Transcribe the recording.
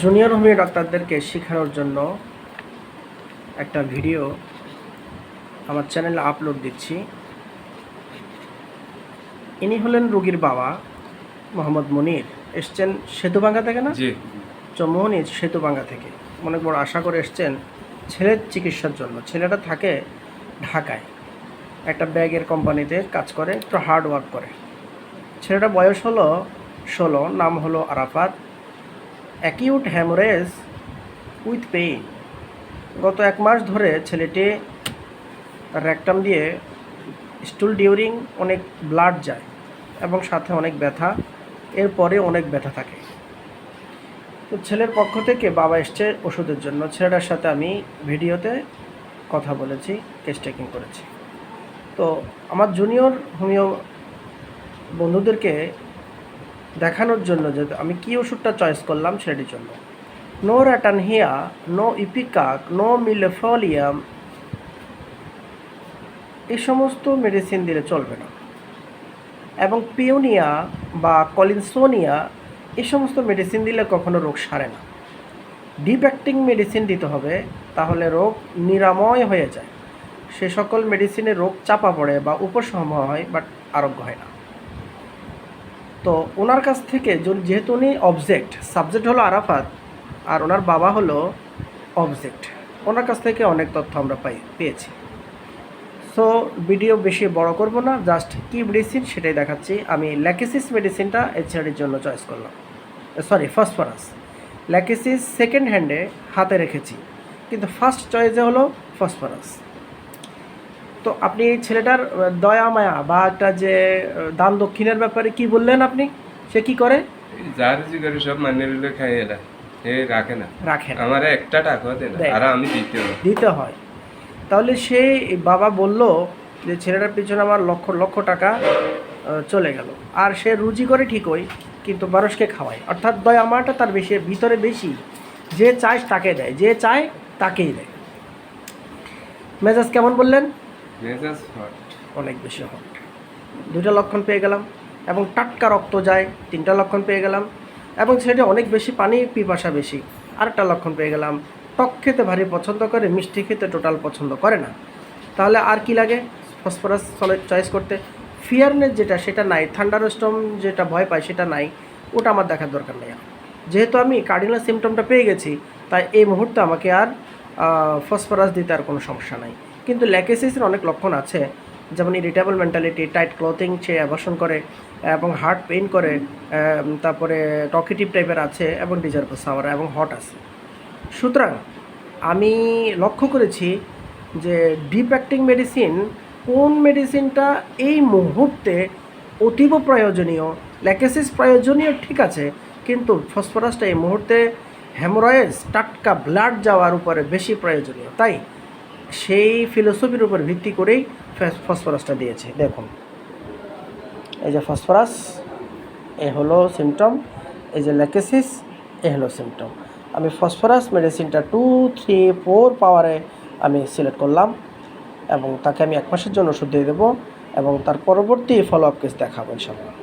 Junior homeo ডাক্তারদেরকে শেখানোর জন্য একটা ভিডিও আমার চ্যানেলে আপলোড দিচ্ছি। ইনি হলেন রুগীর বাবা মোহাম্মদ মনির। এসছেন সেতুভাঙ্গা থেকে না? জি। চৌমোহনী সেতুভাঙ্গা থেকে। অনেক বড় আশা করে এসছেন ছেলের চিকিৎসার জন্য। ছেলেটা থাকে ঢাকায়। একটা ব্যাগের কোম্পানিতে কাজ করে একটু হার্ড ওয়ার্ক করে। ছেলেটা বয়স হলো ষোলো নাম হলো Arafat. Acute haemorrhage with pain. গত এক মাস ধরে ছেলেটি র্যাকটাম দিয়ে স্টুল ডিউরিং অনেক ব্লাড যায় এবং সাথে অনেক ব্যথা এরপরে অনেক ব্যথা থাকে। তো ছেলের পক্ষ থেকে বাবা এসছে ওষুধের জন্য। ছেলেটার সাথে আমি ভিডিওতে কথা বলেছি কেস টেকিং করেছি। তো আমার জুনিয়র হোমিও বন্ধুদেরকে দেখানোর জন্য যে আমি কি ওষুধটা চয়েস করলাম সেটির জন্য। No ratanhia no ipecac no millefolium এই সমস্ত মেডিসিন দিলে চলবে না। এবং পিওনিয়া বা কলিনসোনিয়া এই সমস্ত মেডিসিন দিলে কখনো রোগ সারে না। ডিপ অ্যাক্টিং মেডিসিন দিতে হবে, তাহলে রোগ নিরাময় হয়ে যায়। সে সকল মেডিসিনে রোগ চাপা পড়ে বা উপশম হয় বাট আরোগ্য হয় না। তো ওনার কাছ থেকে যেহেতু উনি অবজেক্ট সাবজেক্ট হলো আরাফাত, আর ওনার বাবা হলো অবজেক্ট ওনার কাছ থেকে অনেক তথ্য আমরা পাই, পেয়েছি। সো ভিডিও বেশি বড় করব না জাস্ট কি মেডিসিন সেটাই দেখাচ্ছি। আমি ল্যাকেসিস মেডিসিনটা এইচআরডির জন্য চয়েস করলাম। সরি ফসফরাস ল্যাকেসিস সেকেন্ড হ্যান্ডে হাতে রেখেছি। কিন্তু ফার্স্ট চয়েসে হলো ফসফরাস তো আপনি এই ছেলেটার দয়া মায়া বা একটা যে দান দক্ষিণের ব্যাপারে কি বললেন আপনি? সে কি করে? যার জিগারে সব মানে রইলে খাই এরা রাখে না। রাখেন আমার একটা দেয় না আর আমি দিতে হবে দিতে হয়। তাহলে সে বাবা বলল যে ছেলেটার পিছনে আমার লক্ষ লক্ষ টাকা চলে গেল। আর সে রুজি করে ঠিকই কিন্তু মানুষকে খাওয়ায়। অর্থাৎ দয়া মাটা তার বেশি ভিতরে বেশি। যে চায় তাকে দেয় যে চায় তাকেই দেয়। মেজাজ কেমন বললেন? হট অনেক বেশি হট দুইটা লক্ষণ পেয়ে গেলাম এবং টাটকা রক্ত যায়, তিনটা লক্ষণ পেয়ে গেলাম এবং সেটা অনেক বেশি, পানি, পিপাসা বেশি। আরেকটা লক্ষণ পেয়ে গেলাম টক খেতে ভারী পছন্দ করে, মিষ্টি খেতে টোটাল পছন্দ করে না। তাহলে আর কি লাগে? ফসফরাস চয়েস করতে। ফিয়ারনেস যেটা, সেটা নাই। থান্ডার স্টম যেটা ভয় পায়, সেটা নাই। ওটা আমার দেখার দরকার নেই। যেহেতু আমি কার্ডিনাল সিমটমটা পেয়ে গেছি, তাই এই মুহূর্তে আমাকে আর ফসফরাস দিতে আর কোনো সমস্যা নাই। কিন্তু ল্যাকেসিসের অনেক লক্ষণ আছে। যেমন ইরিটেবল মেন্টালিটি টাইট ক্লথিং সে অ্যাবর্শন করে, এবং হার্ট পেইন করে তারপরে টকেটিভ টাইপের আছে, এবং ডিজার্ভ সাওয়ার এবং হট আছে। সুতরাং আমি লক্ষ্য করেছি যে ডিপ অ্যাক্টিং মেডিসিন কোন মেডিসিনটা এই মুহূর্তে অতীব প্রয়োজনীয়। ল্যাকেসিস প্রয়োজনীয় ঠিক আছে, কিন্তু ফসফরাসটা এই মুহূর্তে হ্যামোরয়েজ টাটকা ব্লাড যাওয়ার উপরে বেশি প্রয়োজনীয়। তাই সেই ফিলোসফির উপর ভিত্তি করেই ফসফরাসটা দিয়েছে। দেখুন। এই যে ফসফরাস, এ হলো সিমটম এই যে ল্যাকেসিস এ হলো সিমটম আমি ফসফরাস মেডিসিনটা টু থ্রি ফোর পাওয়ারে আমি সিলেক্ট করলাম এবং তাকে আমি এক মাসের জন্য ওষুধ দিয়ে দেবো এবং তার পরবর্তী ফলো আপ কেস দেখাবো ইনশাল্লাহ